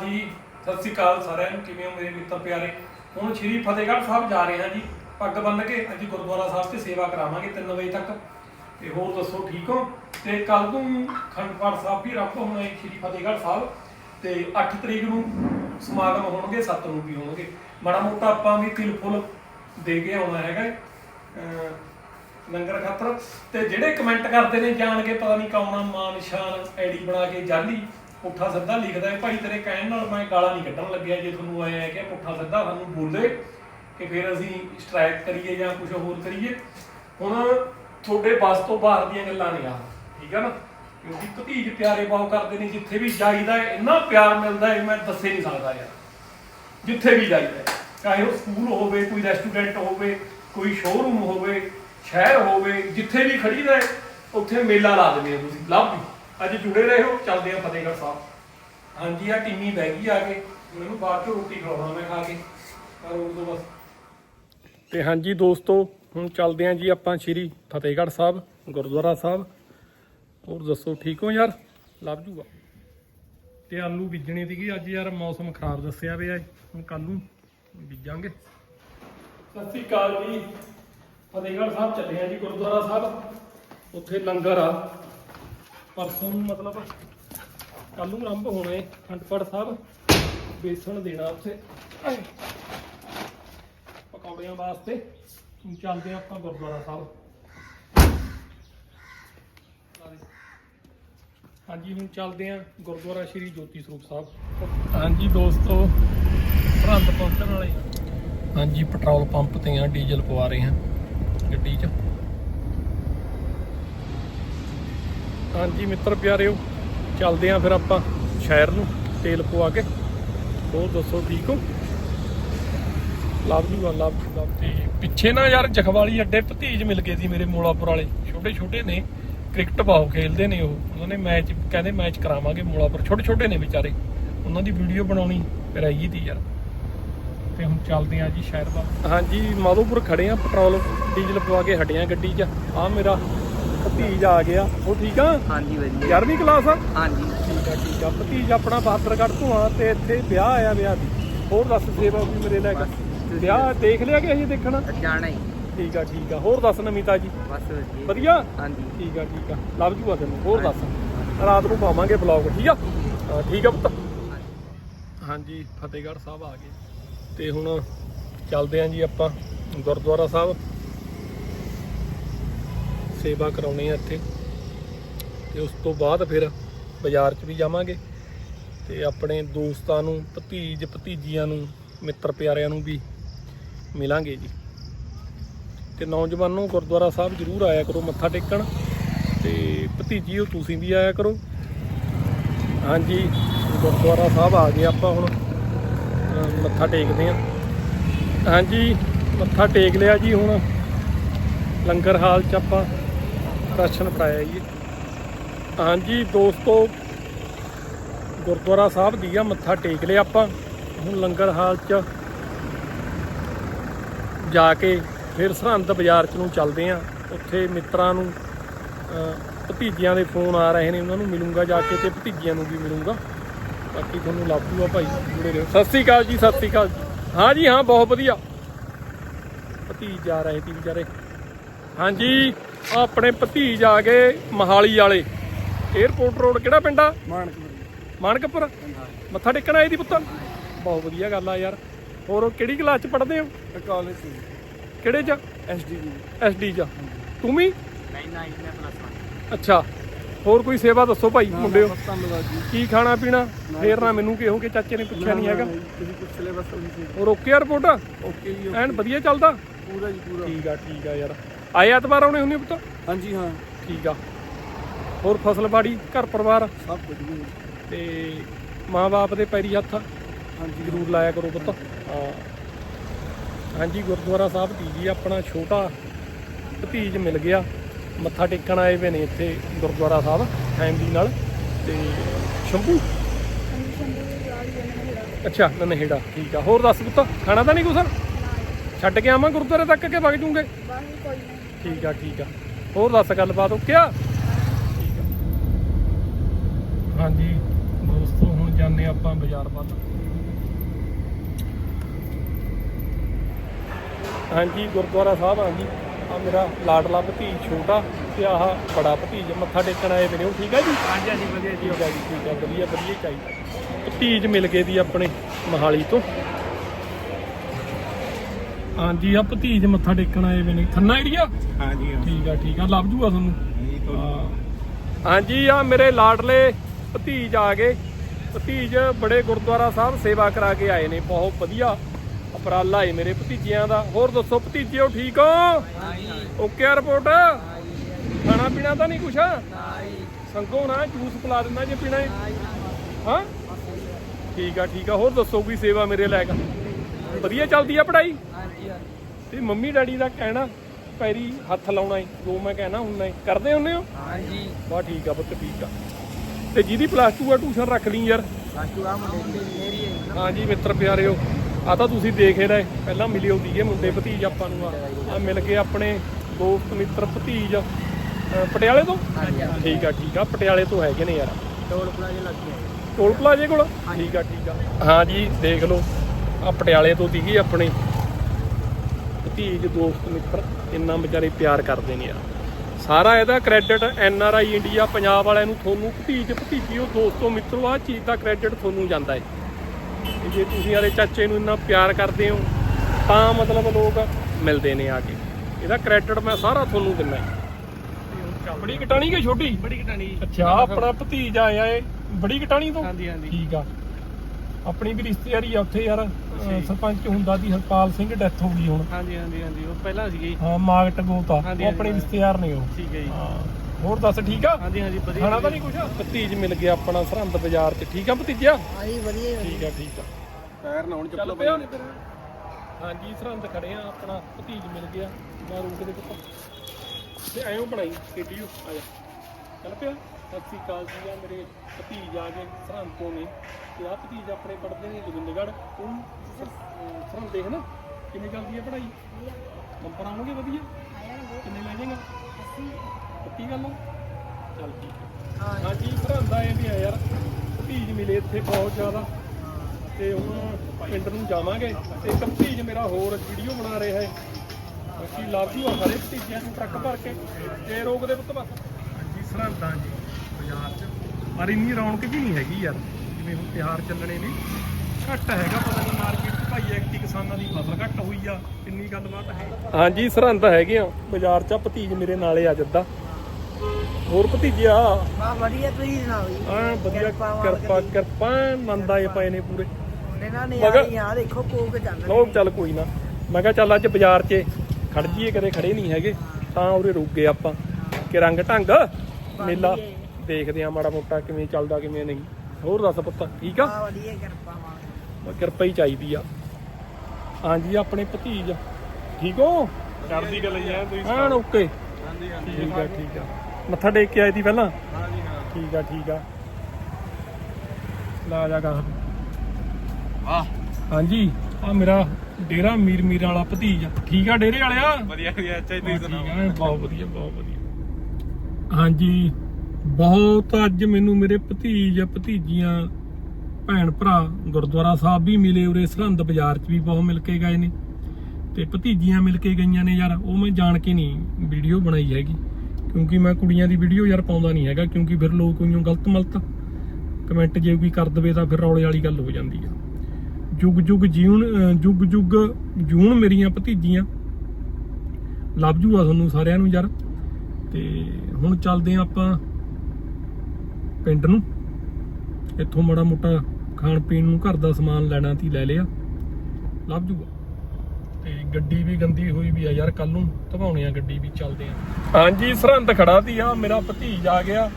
ਜੀ, ਸਤਿ ਸ੍ਰੀ ਅਕਾਲ ਸਾਰਿਆਂ ਨੂੰ, ਕਿਵੇਂ ਹੋ ਮੇਰੇ ਮਿੱਤਰ ਪਿਆਰੇ? ਹੁਣ ਸ਼੍ਰੀ ਫਤਿਹਗੜ੍ਹ ਸਾਹਿਬ ਜਾ ਰਹੇ ਹਾਂ ਜੀ, ਪੱਗ ਬੰਨ੍ਹ ਕੇ ਅੱਜ ਗੁਰਦੁਆਰਾ ਸਾਹਿਬ 'ਚ ਸੇਵਾ ਕਰਾਵਾਂਗੇ 3 ਵਜੇ ਤੱਕ। ਤੇ ਹੋਰ ਦੱਸੋ, ਠੀਕ ਹੋ? ਤੇ ਕੱਲ ਨੂੰ ਖੰਡਪਾਠ ਸਾਹਿਬ ਵੀ ਰੱਬ ਹੋਣਾ ਹੈ ਸ਼੍ਰੀ ਫਤਿਹਗੜ੍ਹ ਸਾਹਿਬ। ਤੇ 8 ਤਰੀਕ ਨੂੰ ਸਮਾਗਮ ਹੋਣਗੇ 7 ਨੂੰ ਵੀ ਹੋਣਗੇ। ਮਾੜਾ ਮੋਟਾ ਆਪਾਂ ਵੀ ਤਿਲ ਫੁੱਲ ਦੇ ਕੇ ਆਉਣਾ ਹੈਗਾ ਅਹ, ਲੰਗਰ ਖਾਤਰ। ਤੇ ਜਿਹੜੇ ਕਮੈਂਟ ਕਰਦੇ ਨੇ, ਜਾਣ ਕੇ ਪਤਾ ਨਹੀਂ ਕੌਣਾ ਮਾਨ ਨਿਸ਼ਾਨ ਆਈਡੀ ਬਣਾ ਕੇ ਜਾਲੀ। ਪੁੱਠਾ ਸਿੱਧਾ ਲਿਖਦਾ ਹੈ ਭਾਈ ਤੇਰੇ ਕਹਿਣ ਨਾਲ ਮੈਂ ਗਾਲਾਂ ਨਹੀਂ ਕੱਢਣ ਲੱਗਿਆ ਜੇ ਤੁਹਾਨੂੰ ਆਇਆ ਹੈ ਕਿ ਪੁੱਠਾ ਸਿੱਧਾ ਸਾਨੂੰ ਬੋਲੇ ਕਿ ਫਿਰ ਅਸੀਂ ਸਟ੍ਰਾਈਕ ਕਰੀਏ ਜਾਂ ਕੁਝ ਹੋਰ ਕਰੀਏ। ਹੁਣ ਤੁਹਾਡੇ ਬਸ ਤੋਂ ਬਾਹਰ ਦੀਆਂ ਗੱਲਾਂ ਨੇ ਆ ਠੀਕ ਹੈ ਨਾ? ਕਿਉਂਕਿ ਭਤੀਜ ਪਿਆਰੇ ਬਹੁਤ ਕਰਦੇ ਨੇ ਜਿੱਥੇ ਵੀ ਜਾਈਦਾ ਹੈ ਇੰਨਾ ਪਿਆਰ ਮਿਲਦਾ ਹੈ ਮੈਂ ਦੱਸੇ ਨਹੀਂ ਸਕਦਾ ਯਾਰ। ਜਿੱਥੇ ਵੀ ਜਾਈਦਾ ਚਾਹੇ ਉਹ ਸਕੂਲ ਹੋਵੇ ਕੋਈ ਰੈਸਟੋਰੈਂਟ ਹੋਵੇ ਕੋਈ ਸ਼ੋਰੂਮ ਹੋਵੇ ਸ਼ਹਿਰ ਹੋਵੇ ਜਿੱਥੇ ਵੀ ਖੜੀਦਾ ਹੈ, ਉੱਥੇ ਮੇਲਾ ਲਾ ਦਿੰਦੇ ਹੋ ਤੁਸੀਂ ਲੱਭ ਵੀ। ਅੱਜ ਜੁੜੇ ਰਹੇ ਹੋ ਚੱਲਦੇ ਆ ਫਤਿਹਗੜ੍ਹ ਸਾਹਿਬ। ਹਾਂਜੀ ਆ ਟੀਮੀ ਬਹਿ ਗਈ ਆ ਕੇ, ਮੈਨੂੰ ਬਾਅਦ ਚੋਂ ਰੋਟੀ ਖਵਾਉਣਾ ਮੈਂ ਖਾ ਕੇ, ਪਰ ਉਹ ਤੋਂ ਬਸ। ਤੇ ਹਾਂਜੀ ਦੋਸਤੋ, ਹੁਣ ਚੱਲਦੇ ਆਂ ਜੀ ਆਪਾਂ ਸ਼੍ਰੀ ਫਤਿਹਗੜ੍ਹ ਸਾਹਿਬ, ਗੁਰਦੁਆਰਾ ਸਾਹਿਬ। ਹੋਰ ਦੱਸੋ, ਠੀਕ ਹੋ ਯਾਰ? ਲੱਭ ਜੂਗਾ। ਤੇ ਆਲੂ ਬੀਜਣੇ ਸੀਗੇ, ਅੱਜ ਯਾਰ ਮੌਸਮ ਖਰਾਬ ਦੱਸਿਆ ਪਿਆ ਹੁਣ ਕੱਲ ਨੂੰ ਬੀਜਾਂਗੇ। ਸਤਿ ਸ੍ਰੀ ਅਕਾਲ ਜੀ। ਫਤਿਹਗੜ੍ਹ ਸਾਹਿਬ ਚੱਲੇ ਆ ਜੀ, ਗੁਰਦੁਆਰਾ ਸਾਹਿਬ। ਉੱਥੇ ਲੰਗਰ ਆ। ਪਰਸੋਂ ਨੂੰ ਮਤਲਬ ਕੱਲ ਨੂੰ ਆਰੰਭ ਹੋਣਾ ਹੈ ਖੰਡਪੜ ਸਾਹਿਬ, ਬੇਸਣ ਦੇਣਾ ਉੱਥੇ। ਪਕੌੜਿਆਂ ਵਾਸਤੇ ਚੱਲਦੇ ਆਪਾਂ ਗੁਰਦੁਆਰਾ ਸਾਹਿਬ। ਹਾਂਜੀ, ਹੁਣ ਚੱਲਦੇ ਆ ਗੁਰਦੁਆਰਾ ਸ਼੍ਰੀ ਜੋਤੀ ਸਰੂਪ ਸਾਹਿਬ। ਹਾਂਜੀ, ਦੋਸਤੋ ਸਰਹੰਦ ਪਹੁੰਚਣ ਵਾਲੇ ਹਾਂਜੀ, ਪੈਟਰੋਲ ਪੰਪ ਤੇ ਆ ਡੀਜ਼ਲ ਪਵਾ ਰਹੇ ਹਾਂ ਗੱਡੀ 'ਚ। ਹਾਂਜੀ ਮਿੱਤਰ ਪਿਆਰਿਓ, ਚੱਲਦੇ ਆ ਫਿਰ ਆਪਾਂ ਸ਼ਹਿਰ ਨੂੰ, ਤੇਲ ਪਵਾ ਕੇ। ਹੋਰ ਦੱਸੋ, ਠੀਕ ਹੋ? ਲੱਭ ਜੂਗਾ ਲੱਭ ਜੂਗਾ ਤੇ ਪਿੱਛੇ ਨਾ ਯਾਰ ਜਖਵਾਲੀ ਅੱਡੇ ਭਤੀਜ ਮਿਲ ਗਏ ਸੀ ਮੇਰੇ ਮੋਲਾਪੁਰ ਵਾਲੇ। ਛੋਟੇ ਛੋਟੇ ਨੇ, ਕ੍ਰਿਕਟ ਬਹੁਤ ਖੇਲਦੇ ਨੇ ਉਹ। ਉਹਨਾਂ ਨੇ ਮੈਚ, ਕਹਿੰਦੇ ਮੈਚ ਕਰਾਵਾਂਗੇ ਮੋਲਾਪੁਰ। ਛੋਟੇ ਛੋਟੇ ਨੇ ਵਿਚਾਰੇ। ਉਹਨਾਂ ਦੀ ਵੀਡੀਓ ਬਣਾਉਣੀ ਫਿਰ ਆਈ ਤੀ ਯਾਰ। ਤੇ ਹੁਣ ਚੱਲਦੇ ਆ ਜੀ ਸ਼ਹਿਰ ਵੱਲ। ਹਾਂਜੀ, ਮਾਧੋਪੁਰ ਖੜੇ ਆ ਪੈਟਰੋਲ, ਡੀਜ਼ਲ ਪਵਾ ਕੇ ਹਟਿਆ ਗੱਡੀ 'ਚ। ਆ ਮੇਰਾ ਭਤੀਜ ਆ ਗਿਆ। ਉਹ ਠੀਕ ਆ? ਹਾਂਜੀ ਵਧੀਆ। 11ਵੀਂ ਕਲਾਸ ਆ? ਹਾਂਜੀ। ਠੀਕ ਆ ਠੀਕ ਆ। ਭਤੀਜ ਆਪਣਾ ਬਹਾਦਰਗੜ੍ਹ ਤੋਂ ਆ ਤੇ ਇੱਥੇ ਵਿਆਹ ਆਇਆ ਵਿਆਹ ਦੀ। ਹੋਰ ਦੱਸ ਸੇਵਾ ਵੀ ਮੇਰੇ ਲੈ ਕੇ। ਬਸ। ਵਿਆਹ ਦੇਖ ਲਿਆ ਕਿ ਅਸੀਂ ਦੇਖਣਾ? ਜਾਣਾ ਹੀ। ਠੀਕ ਆ ਠੀਕ ਆ। ਹੋਰ ਦੱਸ ਨਮਿਤਾ ਜੀ ਬਸ ਵਧੀਆ। ਹਾਂਜੀ। ਠੀਕ ਆ ਠੀਕ ਆ। ਲੱਭ ਜੂਗਾ ਤੈਨੂੰ। ਹੋਰ ਦੱਸ? ਰਾਤ ਨੂੰ ਪਾਵਾਂਗੇ ਬਲੌਗ ਠੀਕ ਆ? ਠੀਕ ਆ ਪੁੱਤ? ਹਾਂਜੀ ਫਤਿਹਗੜ੍ਹ ਸਾਹਿਬ ਆ ਗਏ। ਤੇ ਹੁਣ ਚੱਲਦੇ ਆਂ ਜੀ ਆਪਾਂ ਗੁਰਦੁਆਰਾ ਸਾਹਿਬ। ਸੇਵਾ ਕਰਾਉਣੀ ਆ ਇੱਥੇ। ਤੇ ਉਸ ਤੋਂ ਬਾਅਦ ਫਿਰ ਬਾਜ਼ਾਰ 'ਚ ਵੀ ਜਾਵਾਂਗੇ। ਤੇ ਆਪਣੇ ਦੋਸਤਾਂ ਨੂੰ, ਭਤੀਜ, ਭਤੀਜੀਆਂ ਨੂੰ, ਮਿੱਤਰ ਪਿਆਰਿਆਂ ਨੂੰ ਵੀ ਮਿਲਾਂਗੇ ਜੀ। ਤੇ ਨੌਜਵਾਨੋ ਗੁਰਦੁਆਰਾ ਸਾਹਿਬ ਜਰੂਰ ਆਇਆ ਕਰੋ, ਮੱਥਾ ਟੇਕਣ। ਤੇ ਭਤੀਜੀਓ, ਤੁਸੀਂ ਵੀ ਆਇਆ ਕਰੋ। ਹਾਂਜੀ, ਗੁਰਦੁਆਰਾ ਸਾਹਿਬ ਆ ਗਏ ਆਪਾਂ ਹੁਣ। ਮੱਥਾ ਟੇਕਦੇ ਆਂ। ਹਾਂਜੀ, ਮੱਥਾ ਟੇਕ ਲਿਆ ਜੀ ਹੁਣ। ਲੰਗਰ ਹਾਲ ਚ ਆਪਾਂ। ਦਰਸ਼ਨ ਕਰਾਇਆ ਜੀ। ਹਾਂਜੀ ਦੋਸਤੋ, ਗੁਰਦੁਆਰਾ ਸਾਹਿਬ ਦੀ ਆ, ਮੱਥਾ ਟੇਕ ਲਿਆ ਆਪਾਂ। ਹੁਣ ਲੰਗਰ ਹਾਲ ਚ ਜਾ ਕੇ ਫਿਰ ਸਰਹੰਦ ਬਾਜ਼ਾਰ ਚ ਨੂੰ ਚੱਲਦੇ ਆ। ਉੱਥੇ ਮਿੱਤਰਾਂ ਨੂੰ ਭਤੀਜਿਆਂ ਦੇ ਫੋਨ ਆ ਰਹੇ ਨੇ, ਉਹਨਾਂ ਨੂੰ ਮਿਲੂੰਗਾ ਜਾ ਕੇ ਤੇ ਭਤੀਜਿਆਂ ਨੂੰ ਵੀ ਮਿਲੂੰਗਾ। ਬਾਕੀ ਤੁਹਾਨੂੰ ਲੱਭੂਗਾ ਭਾਈ, ਜੁੜੇ ਰਹੋ। ਸਤਿ ਸ੍ਰੀ ਅਕਾਲ ਜੀ, ਸਤਿ ਸ੍ਰੀ ਅਕਾਲ ਜੀ। ਹਾਂ ਜੀ, ਹਾਂ, ਬਹੁਤ ਵਧੀਆ। ਭਤੀਜ ਆ ਰਹੇ ਸੀ ਵਿਚਾਰੇ। ਹਾਂਜੀ। ਆਪਣੇ ਭਤੀਜ ਆ ਗਏ ਮਹਾਲੀ ਵਾਲੇ। 에어ਪੋਰਟ ਰੋਡ ਕਿਹੜਾ ਪਿੰਡ ਆ? ਮਾਨਕਪੁਰ। ਮੱਥਾ ਟੇਕਣ ਆਏ ਦੀ ਪੁੱਤ? ਬਹੁਤ ਵਧੀਆ ਗੱਲ ਆ ਯਾਰ। ਹੋਰ ਕਿਹੜੀ ਕਲਾਸ ਚ ਪੜ੍ਹਦੇ ਹੋ? ਕਾਲਜ ਕਿਹੜੇ ਚ? ਐਸਡੀਜੀ ਐਸਡੀ ਚ। ਤੂੰ ਵੀ? ਨਹੀਂ ਨਹੀਂ ਮੈਂ ਪਲੱਸ ਅੱਛਾ। ਹੋਰ ਕੋਈ ਸੇਵਾ ਦੱਸੋ ਭਾਈ ਮੁੰਡਿਓ? ਜੀ। ਕੀ ਖਾਣਾ ਪੀਣਾ? ਫੇਰ ਨਾ ਮੈਨੂੰ ਕਿਹੋ ਕਿ ਚਾਚੇ ਨੇ ਪੁੱਛਿਆ ਨਹੀਂ ਹੈਗਾ। ਤੁਸੀਂ ਪੁੱਛ ਲੈ ਬਸ ਉਹੀ ਸੀ ਹੋਰ ਓਕੇ ਆ ਰਿਪੋਰਟ? ਓਕੇ ਜੀ ਐਨ ਵਧੀਆ ਚੱਲਦਾ? ਪੂਰਾ ਜੀ ਪੂਰਾ। ਠੀਕ ਆ ਠੀਕ ਆ ਯਾਰ। ਆਏ ਐਤਵਾਰ ਆਉਣੇ ਹੁੰਦੇ ਪੁੱਤ? ਹਾਂਜੀ ਹਾਂ। ਠੀਕ ਆ। ਹੋਰ ਫਸਲਬਾੜੀ ਘਰ ਪਰਿਵਾਰ? ਸਭ ਵਧੀਆ ਜੀ। ਤੇ ਮਾਂ-ਬਾਪ ਦੇ ਪੈਰੀ ਹੱਥ? ਹਾਂਜੀ। ਜ਼ਰੂਰ ਲਾਇਆ ਕਰੋ ਪੁੱਤ। ਹਾਂ। ਹਾਂਜੀ ਗੁਰਦੁਆਰਾ ਸਾਹਿਬ ਦੀ ਜੀ ਆਪਣਾ ਛੋਟਾ ਭਤੀਜ ਮਿਲ ਗਿਆ। ਮੱਥਾ ਟੇਕਣ ਆਏ ਵੇ ਨੇ ਇੱਥੇ ਗੁਰਦੁਆਰਾ ਸਾਹਿਬ ਫੈਮਿਲੀ ਨਾਲ। ਤੇ ਸ਼ੰਭੂ? ਅੱਛਾ ਨਨਹੇੜਾ। ਠੀਕ ਆ। ਹੋਰ ਦੱਸ ਪੁੱਤ ਖਾਣਾ ਤਾਂ ਨਹੀਂ ਕੁਛ? ਛੱਡ ਕੇ ਆਵਾਂ ਗੁਰਦੁਆਰੇ ਤੱਕ ਕੇ ਵਗ ਜੂਗੇ? ਠੀਕ ਆ ਠੀਕ ਆ। ਹੋਰ ਦੱਸ ਗੱਲਬਾਤ ਓਕੇ ਆ? ਠੀਕ ਆ। ਹਾਂਜੀ ਦੋਸਤੋ ਹੁਣ ਜਾਂਦੇ ਆਪਾਂ ਬਾਜ਼ਾਰ ਵੱਲ। ਹਾਂਜੀ ਗੁਰਦੁਆਰਾ ਸਾਹਿਬ ਆ ਜੀ। ਆ ਮੇਰਾ ਲਾਡਲਾ ਭਤੀਜ ਛੋਟਾ ਤੇ ਆਹ ਬੜਾ ਭਤੀਜ ਮੱਥਾ ਟੇਕਣ ਆਏ ਉਹ ਠੀਕ ਆ ਜੀ? ਹਾਂਜੀ ਹਾਂਜੀ ਵਧੀਆ ਜੀ ਠੀਕ ਆ ਜੀ ਠੀਕ ਆ ਵਧੀਆ ਵਧੀਆ ਚਾਹੀਦਾ। ਭਤੀਜ ਮਿਲ ਗਏ ਦੀ ਆਪਣੇ ਮਹਾਲੀ ਤੋਂ। ਹਾਂਜੀ ਆ ਭਤੀਜ ਮੱਥਾ ਟੇਕਣ ਆਏ ਵੇ ਨੇ। ਖੰਨਾ ਏਰੀਆ ਹਾਂਜੀ ਠੀਕ ਆ ਠੀਕ ਆ। ਲੱਭ ਜੂਗਾ ਤੁਹਾਨੂੰ? ਹਾਂ। ਹਾਂਜੀ ਆ ਮੇਰੇ ਲਾਡਲੇ ਭਤੀਜ ਆ ਗਏ। ਭਤੀਜ ਬੜੇ ਗੁਰਦੁਆਰਾ ਸਾਹਿਬ ਸੇਵਾ ਕਰਾ ਕੇ ਆਏ ਨੇ। ਬਹੁਤ ਵਧੀਆ ਉਪਰਾਲਾ ਏ ਮੇਰੇ ਭਤੀਜਿਆਂ ਦਾ। ਹੋਰ ਦੱਸੋ ਭਤੀਜਿਓ ਠੀਕ ਹੋ? ਓਕੇ ਆ ਰਿਪੋਰਟ? ਖਾਣਾ ਪੀਣਾ ਤਾਂ ਨਹੀਂ ਕੁਛ? ਸੰਗੋ ਨਾ ਜੂਸ ਪਿਲਾ ਦਿੰਦਾ ਜੇ ਪੀਣਾ ਹੈ ਹਾਂ? ਠੀਕ ਆ ਠੀਕ ਆ। ਹੋਰ ਦੱਸੋ ਕੋਈ ਸੇਵਾ ਮੇਰੇ ਲਾਇਕ? ਵਧੀਆ ਚੱਲਦੀ ਆ ਤੇ ਮੰਮੀ ਡੈਡੀ ਦਾ ਕਹਿਣਾ ਪੈਰੀ ਹੱਥ ਲਾਉਣਾ ਏ ਜੋ ਮੈਂ ਕਹਿਣਾ ਹੁੰਦਾ ਏ ਕਰਦੇ ਹੁੰਦੇ ਹੋ? ਹਾਂਜੀ। ਬਾ ਠੀਕ ਆ ਪੁੱਤ ਠੀਕ ਆ। ਤੇ ਜਿਹਦੀ ਪਲੱਸ 2 ਆ ਟਿਊਸ਼ਨ ਰੱਖ ਲਈ ਯਾਰ। ਆ ਮੁੰਡੇ ਦੀ ਮੇਰੀ ਹੈ ਹਾਂਜੀ ਮਿੱਤਰ ਪਿਆਰਿਓ ਆ ਤਾਂ ਤੁਸੀਂ ਦੇਖੇ ਰਹੇ। ਪਹਿਲਾਂ ਮਿਲਿਓ ਦੀਏ ਮੁੰਡੇ ਭਤੀਜ ਆਪਾਂ ਨੂੰ ਆ। ਆ ਮਿਲ ਕੇ ਆਪਣੇ ਦੋਸਤ ਮਿੱਤਰ ਭਤੀਜ। ਅ, ਪਟਿਆਲੇ ਤੋਂ? ਠੀਕ ਆ ਠੀਕ ਆ। ਪਟਿਆਲੇ ਤੋਂ ਹੈਗੇ ਨੇ ਯਾਰ। ਟੋਲ ਪਲਾਜ਼ੇ ਲੱਗੇ ਟੋਲ ਪਲਾਜ਼ੇ ਕੋਲ? ਠੀਕ ਆ ਠੀਕ ਆ। ਹਾਂ ਜੀ ਦੇਖ ਲਓ। ਆ ਪਟਿਆਲੇ ਤੋਂ ਸੀਗੀ ਆਪਣੇ। ਭਤੀਜ ਦੋਸਤ ਮਿੱਤਰ ਇੰਨਾ ਵਿਚਾਰੇ ਪਿਆਰ ਕਰਦੇ ਨੇ ਯਾਰ ਸਾਰਾ ਇਹਦਾ credit N R I India Punjab ਵਾਲਿਆਂ ਨੂੰ ਤੁਹਾਨੂੰ ਭਤੀਜ ਭਤੀਜੀਓ ਦੋਸਤੋ ਮਿੱਤਰੋ ਆ ਚੀਜ਼ ਦਾ ਕ੍ਰੈਡਿਟ ਤੁਹਾਨੂੰ ਜਾਂਦਾ ਹੈ ਜੇ ਤੁਸੀਂ ਆਲੇ ਚਾਚੇ ਨੂੰ ਇੰਨਾ ਪਿਆਰ ਕਰਦੇ ਹੋ ਤਾਂ ਮਤਲਬ ਲੋਕ ਮਿਲਦੇ ਨੇ ਆ ਕੇ। ਇਹਦਾ ਕ੍ਰੈਡਿਟ ਮੈਂ ਸਾਰਾ ਤੁਹਾਨੂੰ ਦਿੰਦਾ ਬੜੀ ਕਟਾਣੀ ਕਿ ਛੋਟੀ? ਬੜੀ ਘਟਾਣੀ ਅੱਛਾ ਆਪਣਾ ਭਤੀਜ ਆਇਆ ਏ ਬੜੀ ਕਟਾਣੀ ਤੋਂ? ਹਾਂਜੀ ਹਾਂਜੀ। ਠੀਕ ਆ। ਆਪਣੀ ਵੀ ਰਿਸ਼ਤੇਦਾਰੀ ਆ ਉੱਥੇ ਯਾਰ ਅਹ। ਸਰਪੰਚ ਹੁੰਦਾ ਦੀ ਹਰਪਾਲ ਸਿੰਘ ਡੈਥ ਹੋ ਗਈ ਹੁਣ। ਹਾਂਜੀ ਹਾਂਜੀ ਹਾਂਜੀ ਉਹ ਪਹਿਲਾਂ ਸੀਗੀ ਹਾਂ ਮਾਗਟ ਗੋਤਾ ਹਾਂਜੀ, ਉਹ ਆਪਣੇ ਹਾਂਜੀ। ਰਿਸ਼ਤੇਦਾਰ ਨੇ ਉਹ। ਠੀਕ ਹੈ ਜੀ। ਹਾਂ। ਹੋਰ ਦੱਸ ਠੀਕ ਆ? ਹਾਂਜੀ ਹਾਂਜੀ ਵਧੀਆ ਖਾਣਾ ਤਾਂ ਨਹੀਂ ਕੁਛ? ਭਤੀਜ ਮਿਲ ਗਿਆ ਆਪਣਾ ਸਰਹੰਦ ਬਾਜ਼ਾਰ 'ਚ। ਠੀਕ ਆ ਭਤੀਜਿਆ ਹਾਂਜੀ ਵਧੀਆ ਠੀਕ ਆ ਠੀਕ ਆ। ਪੈਰ ਨਾ ਹੁਣ ਚੱਲ ਚੱਪਲ ਪਿਆ। ਪਾਈ ਨੇ ਫਿਰ ਹਾਂਜੀ ਸਰਹੰਦ ਖੜੇ ਆ ਆਪਣਾ ਭਤੀਜ ਮਿਲ ਗਿਆ। ਮੈਂ ਰੂਟ ਦੇ ਤੇ ਐਂ ਬਣਾਈ ਵੀਡੀਓ ਆ ਜਾ। ਚੱਲ ਪਿਆ। ਸਤਿ ਸ਼੍ਰੀ ਅਕਾਲ ਜੀ ਆ ਮੇਰੇ ਭਤੀਜ ਆ ਗਏ ਸਰਹੰਦ ਤੋਂ ਨੇ ਤੇ ਆ ਭਤੀਜ ਆਪਣੇ ਪੜ੍ਹਦੇ ਨੇ ਗੋਬਿੰਦਗੜ੍ਹ। ਅਹ ਸਰਹੰਦ ਦੇਖ ਨਾ? ਕਿਵੇਂ ਚੱਲਦੀ ਹੈ ਪੜ੍ਹਾਈ? ਨੰਬਰ ਆਉਣਗੇ ਵਧੀਆ? ਕਿੰਨੇ ਲੈ ਜਾਏਗਾ? 80 ਗੱਲ ਆ? ਚੱਲ ਠੀਕ ਹੈ। ਹਾਂਜੀ ਸਰਹੰਦ ਆਏ ਵੀ ਆ ਯਾਰ। ਭਤੀਜ ਮਿਲੇ ਇੱਥੇ ਬਹੁਤ ਜ਼ਿਆਦਾ। ਤੇ ਹੁਣ ਪਿੰਡ ਨੂੰ ਜਾਵਾਂਗੇ। ਤੇ ਇੱਕ ਭਤੀਜ ਮੇਰਾ ਹੋਰ ਵੀਡੀਓ ਬਣਾ ਰਿਹਾ ਹੈ। ਬਾਕੀ ਲਵ ਯੂ ਸਾਰੇ ਭਤੀਜਿਆਂ ਨੂੰ ਟਰੱਕ ਭਰ ਕੇ। ਤੇ ਰੋਕ ਦੇ ਪੁੱਤ ਬਸ। ਹਾਂਜੀ ਸਰਹੰਦਾਂ ਜੀ। ਬਾਜ਼ਾਰ 'ਚ। ਪਰ ਇੰਨੀ ਰੌਣਕ ਵੀ ਨਹੀਂ ਹੈਗੀ ਯਾਰ। ਜਿਵੇਂ ਹੁਣ ਤਿਉਹਾਰ ਚੱਲਣੇ ਨੇ। ਘੱਟ ਹੈਗਾ ਪਤਾ ਨਹੀਂ ਮਾਰਕੀਟ 'ਚ ਭਾਈ ਐਕਟੀ ਕਿਸਾਨਾਂ ਦੀ ਫਸਲ ਘੱਟ ਹੋਈ ਆ। ਕਿੰਨੀ ਗੱਲਬਾਤ ਹੈ? ਹਾਂਜੀ ਸਰਹੰਦ ਹੈਗੇ ਆ। ਬਾਜ਼ਾਰ 'ਚ ਭਤੀਜ ਮੇਰੇ ਨਾਲੇ ਆ ਜੱਦਾ। ਹੋਰ ਭਤੀਜਿਆ ਬਾ ਵਧੀਆ ਤੁਸੀਂ ਸੁਣਾਓ ਜੀ? ਆ ਵਧੀਆ। ਕਿਰਪਾ ਕਿਰਪਾ ਦੀ। ਕਿਰਪਾ ਮੰਨਦਾ ਏ ਪਏ ਨੇ ਪੂਰੇ। ਇਹਨਾਂ ਨੇ ਯਾਰ ਦੇਖੋ ਕੋਕ ਚੱਲ ਲੋ ਚੱਲ ਕੋਈ ਨਾ। ਮੈਂ ਕਿਹਾ ਚੱਲ ਅੱਜ ਬਾਜ਼ਾਰ 'ਚ ਖੜ ਜੀਏ ਕਦੇ ਖੜੇ ਨਹੀਂ ਹੈਗੇ। ਤਾਂ ਉਰੇ ਰੁਕ ਗਏ ਆਪਾਂ। ਕਿ ਰੰਗ ਢੰਗ? ਮੇਲਾ। ਦੇਖਦੇ ਆ ਮਾੜਾ ਮੋਟਾ ਕਿਵੇਂ ਚੱਲਦਾ ਕਿਵੇਂ ਨਹੀਂ। ਹੋਰ ਦੱਸ ਪੁੱਤ ਠੀਕ ਆ? ਆ ਵਧੀਆ ਕਿਰਪਾ ਕਿਰਪਾ ਹੀ ਚਾਹੀਦੀ ਆ। ਹਾਂਜੀ ਆਪਣੇ ਭਤੀਜ। ਠੀਕ ਹੋ? ਕਰਦੀ ਗੱਲ ਯਾਰ ਤੁਸੀਂ ਹਾਂ ਓਕੇ। ਹਾਂਜੀ ਹਾਂਜੀ। ਠੀਕ ਆ ਠੀਕ ਆ। ਮੱਥਾ ਟੇਕ ਕੇ ਆਏ ਦੀ ਪਹਿਲਾਂ? ਹਾਂਜੀ ਹਾਂ। ਠੀਕ ਆ ਠੀਕ ਆ। ਲਾ ਜਾ ਗਾ ਵਾਹ। ਹਾਂਜੀ ਆ ਮੇਰਾ ਡੇਰਾ ਮੀਰ ਮੀਰ ਵਾਲਾ ਭਤੀਜ। ਆ। ਠੀਕ ਆ ਡੇਰੇ ਵਾਲਿਆ? ਵਧੀਆ ਵਧੀਆ। ਅੱਛਾ ਜੀ ਤੁਸੀਂ ਸੁਣਾਓ? ਬਹੁਤ ਵਧੀਆ ਬਹੁਤ ਵਧੀਆ। ਹਾਂਜੀ। ਬਹੁਤ ਅੱਜ ਮੈਨੂੰ ਮੇਰੇ ਭਤੀਜ ਭਤੀਜੀਆਂ, ਭੈਣ ਭਰਾ ਗੁਰਦੁਆਰਾ ਸਾਹਿਬ ਵੀ ਮਿਲੇ, ਉਰੇ ਸਰਹੰਦ ਬਾਜ਼ਾਰ 'ਚ ਵੀ ਬਹੁਤ ਮਿਲ ਕੇ ਗਏ ਨੇ। ਤੇ ਭਤੀਜੀਆਂ ਮਿਲ ਕੇ ਗਈਆਂ ਨੇ ਯਾਰ, ਉਹ ਮੈਂ ਜਾਣ ਕੇ ਨਹੀਂ ਵੀਡੀਓ ਬਣਾਈ ਹੈਗੀ। ਕਿਉਂਕਿ ਮੈਂ ਕੁੜੀਆਂ ਦੀ ਵੀਡੀਓ ਯਾਰ ਪਾਉਂਦਾ ਨਹੀਂ ਹੈਗਾ, ਕਿਉਂਕਿ ਫਿਰ ਲੋਕ ਉਹਨੂੰ ਗਲਤ ਮਲਤ ਕਮੈਂਟ ਜੇ ਕੋਈ ਕਰ ਦਵੇ ਤਾਂ ਫਿਰ ਰੌਲੇ ਵਾਲੀ ਗੱਲ ਹੋ ਜਾਂਦੀ ਆ। ਜੁਗ ਜੁਗ ਜੀਉਣ, ਅਹ ਜੁਗ ਜੁਗ ਜੂਣ ਮੇਰੀਆਂ ਭਤੀਜੀਆਂ। ਲੱਭ ਜੂਗਾ ਤੁਹਾਨੂੰ ਸਾਰਿਆਂ ਨੂੰ ਯਾਰ। ਤੇ ਹੁਣ ਚੱਲਦੇ ਆ ਆਪਾਂ ਪਿੰਡ ਨੂੰ। ਇੱਥੋਂ ਮਾੜਾ ਮੋਟਾ ਖਾਣ ਪੀਣ ਨੂੰ ਘਰ ਦਾ ਸਮਾਨ ਲੈਣਾ ਤੀ ਲੈ ਲਿਆ। ਲੱਭ ਜੂਗਾ। ਤੇ ਗੱਡੀ ਵੀ ਗੰਦੀ ਹੋਈ ਵੀ ਆ ਯਾਰ ਕੱਲ ਨੂੰ ਧਵਾਉਣੇ ਆ ਗੱਡੀ ਵੀ, ਚੱਲਦੇ ਆ। ਹਾਂਜੀ, ਸਰਹੰਦ ਖੜਾ ਤੀ ਆ, ਮੇਰਾ ਭਤੀਜ ਆ ਗਿਆ।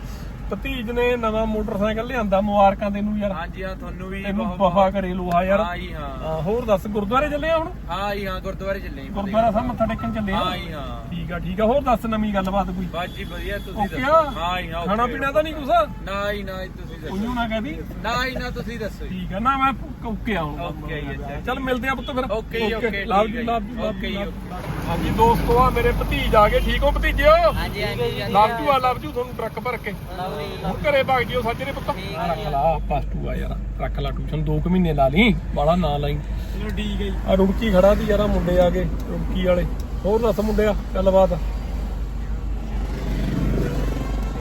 ਭਤੀਜ ਨੇ ਨਵਾਂ ਮੋਟਰਸਾਈਕਲ ਲਿਆਂਦਾ ਮੁਬਾਰਕਾਂ ਤੈਨੂੰ ਯਾਰ। ਹਾਂਜੀ ਹਾਂ ਤੁਹਾਨੂੰ ਵੀ ਤੈਨੂੰ ਵਫਾ ਕਰੇ ਲੋਹਾ ਯਾਰ। ਹਾਂ ਜੀ ਹਾਂ। ਹੋਰ ਦੱਸ ਗੁਰਦੁਆਰੇ ਚੱਲੇ ਆ ਹੁਣ? ਹਾਂ ਜੀ ਹਾਂ ਗੁਰਦੁਆਰੇ ਚੱਲੇ ਗੁਰਦੁਆਰਾ ਸਾਹਿਬ ਮੱਥਾ ਟੇਕਣ ਚੱਲੇ ਆ? ਹਾਂ ਜੀ ਹਾਂ। ਠੀਕ ਆ ਠੀਕ ਆ ਹੋਰ ਦੱਸ ਨਵੀਂ ਗੱਲਬਾਤ ਕੋਈ? ਬਸ ਜੀ ਵਧੀਆ ਤੁਸੀਂ ਓਕੇ ਦੱਸੋ? ਹਾਂ ਜੀ ਹਾਂ ਖਾਣਾ। ਪੀਣਾ ਤਾਂ ਨਹੀਂ ਕੁਛ? ਨਾ ਹੀ ਨਾ ਤੁਸੀਂ ਦੱਸੋ। ਉਹਨੂੰ ਨਾ ਕਹਦੀ ਨਾ ਹੀ ਨਾ ਤੁਸੀਂ ਦੱਸੋ ਠੀਕ ਆ ਨਾ ਮੈਂ ਓਕੇ ਆਉਂਗਾ ਅੱਛਾ। ਚੱਲ ਮਿਲਦੇ ਆ ਪੁੱਤ ਫਿਰ। ਜੀ, okay, love you love. You ਜੀ, ਲਵ ਹਾਂਜੀ ਦੋਸਤੋ ਆ ਮੇਰੇ ਭਤੀਜ ਆ ਗਏ ਠੀਕ ਹੋ ਭਤੀਜਿਓ? ਹਾਂਜੀ ਹਾਂਜੀ ਲਵ ਆ ਲਵ ਤੁਹਾਨੂੰ ਟਰੱਕ ਭਰ ਕੇ। ਹੁਣ ਘਰੇ ਭਗ ਜਿਓ ਸੱਜਰੇ ਪੁੱਤ। ਰੱਖ ਲਾ ਪਲੱਸ 2 ਆ ਯਾਰ ਰੱਖ ਲਾ ਟਿਊਸ਼ਨ 2 ਕੁ ਮਹੀਨੇ ਲਾ ਲਈ ਬਾਲਾ ਨਾ ਲਾਈ। ਚਲੋ ਠੀਕ ਹੈ ਆ ਰੁੜਕੀ ਖੜਾ ਦੀ ਯਾਰਾ ਮੁੰਡੇ ਆ ਗਏ ਰੁੜਕੀ ਵਾਲੇ। ਹੋਰ ਦੱਸ ਮੁੰਡਿਆ ਗੱਲਬਾਤ?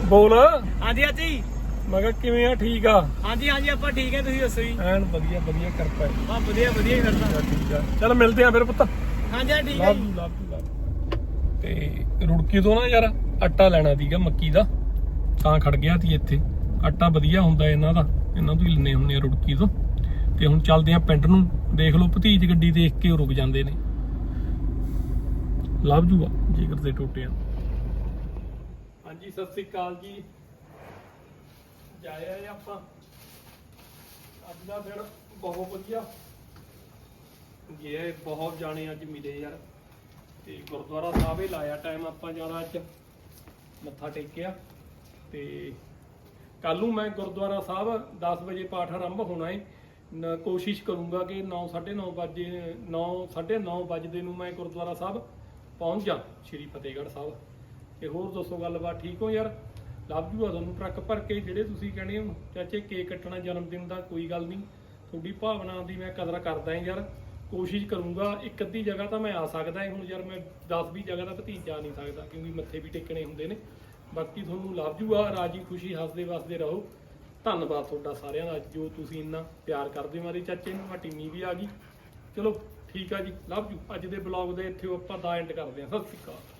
ਬੋਲ। ਹਾਂਜੀ ਚਾਚੀ ਮੈਂ ਕਿਹਾ ਕਿਵੇਂ ਆ ਠੀਕ ਆ? ਹਾਂਜੀ ਹਾਂਜੀ ਆਪਾਂ ਠੀਕ ਹੈ ਤੁਸੀਂ ਦੱਸੋ ਜੀ। ਐਨ ਵਧੀਆ ਵਧੀਆ ਕਿਰਪਾ ਹੈ। ਹਾਂ ਵਧੀਆ ਵਧੀਆ ਹੀ ਕਰਦਾ। ਠੀਕ ਆ। ਚੱਲ ਮਿਲਦੇ ਆ ਫਿਰ ਪੁੱਤ। ਹਾਂਜੀ ਠੀਕ ਹੈ ਲਵ ਜੀ ਯੂ ਲਵ ਯੂ ਲਵ ਤੇ ਰੁੜਕੀ ਤੋਂ ਨਾ ਯਾਰ ਆਟਾ ਲੈਣਾ ਸੀਗਾ ਮੱਕੀ ਦਾ। ਤਾਂ ਖੜ ਗਿਆ ਸੀ ਇੱਥੇ। ਆਟਾ ਵਧੀਆ ਹੁੰਦਾ ਇਹਨਾਂ ਦਾ। ਇਹਨਾਂ ਤੋਂ ਹੀ ਲੈਣੇ ਹੁੰਦੇ ਆ ਰੁੜਕੀ ਤੋਂ। ਤੇ ਹੁਣ ਚੱਲਦੇ ਆ ਪਿੰਡ ਨੂੰ। ਦੇਖ ਲਓ ਭਤੀਜ ਗੱਡੀ ਦੇਖ ਕੇ ਉਹ ਰੁਕ ਜਾਂਦੇ ਨੇ। ਲਵ ਜੂਆ ਜਿਗਰ ਦੇ ਟੋਟੇ ਹਾਂਜੀ, ਸਤਿ ਸ੍ਰੀ ਅਕਾਲ ਜੀ। ਜਾਇਆ ਆਪਾਂ। ਅੱਜ ਦਾ ਦਿਨ ਬਹੁਤ ਵਧੀਆ। ਇਹ ਬਹੁਤ ਜਾਣੇ ਅੱਜ ਮਿਲੇ ਯਾਰ। ਤੇ ਗੁਰਦੁਆਰਾ ਸਾਹਿਬ ਹੀ ਲਾਇਆ ਟਾਈਮ ਆਪਾਂ ਜਾਣਾ ਅੱਜ। ਮੱਥਾ ਟੇਕਿਆ। ਤੇ ਕੱਲ ਨੂੰ ਮੈਂ ਗੁਰਦੁਆਰਾ ਸਾਹਿਬ 10 ਵਜੇ ਪਾਠ ਆਰੰਭ ਹੋਣਾ ਹੈ ਨ- ਕੋਸ਼ਿਸ਼ ਕਰੂੰਗਾ ਕਿ 9 9:30 ਵਜੇ 9 9:30 ਵਜੇ ਨੂੰ ਮੈਂ ਗੁਰਦੁਆਰਾ ਸਾਹਿਬ ਪਹੁੰਚ ਜਾ, ਸ਼੍ਰੀ ਫਤਿਹਗੜ੍ਹ ਸਾਹਿਬ। ਤੇ ਹੋਰ ਦੱਸੋ ਗੱਲਬਾਤ ਠੀਕ ਹੋ ਯਾਰ? ਲੱਭ ਜੂਗਾ ਤੁਹਾਨੂੰ ਟਰੱਕ ਭਰ ਕੇ, ਜਿਹੜੇ ਤੁਸੀਂ ਕਹਿੰਦੇ ਹੋ। ਚਾਚੇ, ਕੇਕ ਕੱਟਣਾ ਜਨਮ ਦਿਨ ਦਾ ਕੋਈ ਗੱਲ ਨਹੀਂ। ਤੁਹਾਡੀ ਭਾਵਨਾ ਦੀ ਮੈਂ ਕਦਰ ਕਰਦਾ ਹਾਂ ਯਾਰ। ਕੋਸ਼ਿਸ਼ ਕਰੂੰਗਾ ਇੱਕ ਅੱਧੀ ਜਗ੍ਹਾ ਤਾਂ ਮੈਂ ਆ ਸਕਦਾ ਹੁਣ ਯਾਰ ਮੈਂ 10 20 ਜਗ੍ਹਾ ਤਾਂ ਭਤੀਜ ਜਾ ਨਹੀਂ ਸਕਦਾ ਕਿਉਂਕਿ ਮੱਥੇ ਵੀ ਟੇਕਣੇ ਹੁੰਦੇ ਨੇ। ਬਾਕੀ ਤੁਹਾਨੂੰ ਲੱਭ ਜੂਆ ਰਾਜੀ ਖੁਸ਼ੀ, ਹੱਸਦੇ ਵਸਦੇ ਰਹੋ। ਧੰਨਵਾਦ ਤੁਹਾਡਾ ਸਾਰਿਆਂ ਦਾ। ਜੋ ਤੁਸੀਂ ਇੰਨਾ ਪਿਆਰ ਕਰਦੇ ਮਾਰੇ ਚਾਚੇ ਨੂੰ ਆ ਟੀਮੀ ਵੀ ਆ ਗਈ। ਚਲੋ ਠੀਕ ਆ ਜੀ ਲਵ ਯੂ ਅੱਜ ਦੇ ਬਲੌਗ ਦੇ ਇੱਥੇ ਆਪਾਂ ਦਾ ਐਂਡ ਕਰਦੇ ਹਾਂ। ਸਤਿ ਸ਼੍ਰੀ ਅਕਾਲ।